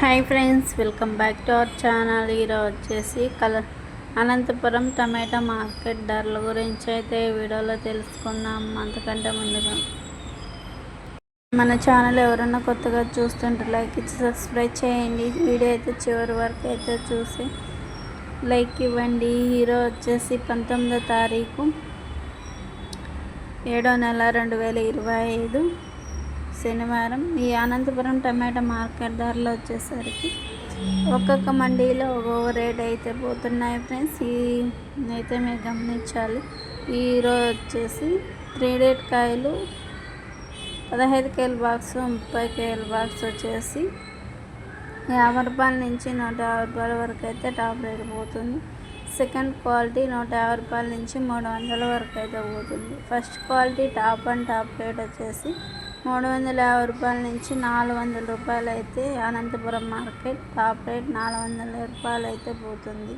Hi friends welcome back to our channel ఈరోజు వచ్చేసి కల అనంతపురం టమాటా మార్కెట్ ధరల గురించి అయితే ఈ వీడియోలో తెలుసుకుందాం. అంతకంటే ముందుగా మన ఛానల్ ఎవరన్నా కొత్తగా చూస్తుంటే లైక్ ఇచ్చి సబ్స్క్రైబ్ చేయండి. వీడియో అయితే చివరి వరకు అయితే చూసి లైక్ ఇవ్వండి. హీరో వచ్చేసి పంతొమ్మిదో తారీఖు ఏడో నెల రెండు వేల ఇరవై ఐదు. శనివారం ఈ అనంతపురం టమాటా మార్కెట్ ధరలు వచ్చేసరికి ఒక్కొక్క మండీలో ఒక్కొక్క రేట్ అయితే పోతున్నాయి ఫ్రెండ్స్. ఈ అయితే మీరు గమనించాలి. ఈరోజు వచ్చేసి త్రీ డేట్ కాయలు పదహైదు కేల బాక్స్ ముప్పై కేల బాక్స్ వచ్చేసి యాభై రూపాయల నుంచి నూట యాభై రూపాయల వరకు అయితే టాప్ రేట్ పోతుంది. సెకండ్ క్వాలిటీ నూట యాభై రూపాయల నుంచి మూడు వందల వరకు అయితే పోతుంది. First quality top and top rate వచ్చేసి మూడు వందల యాభై రూపాయల నుంచి నాలుగు వందల రూపాయలు అయితే అనంతపురం మార్కెట్ టాప్ రేట్ నాలుగు వందల రూపాయలు అయితే పోతుంది.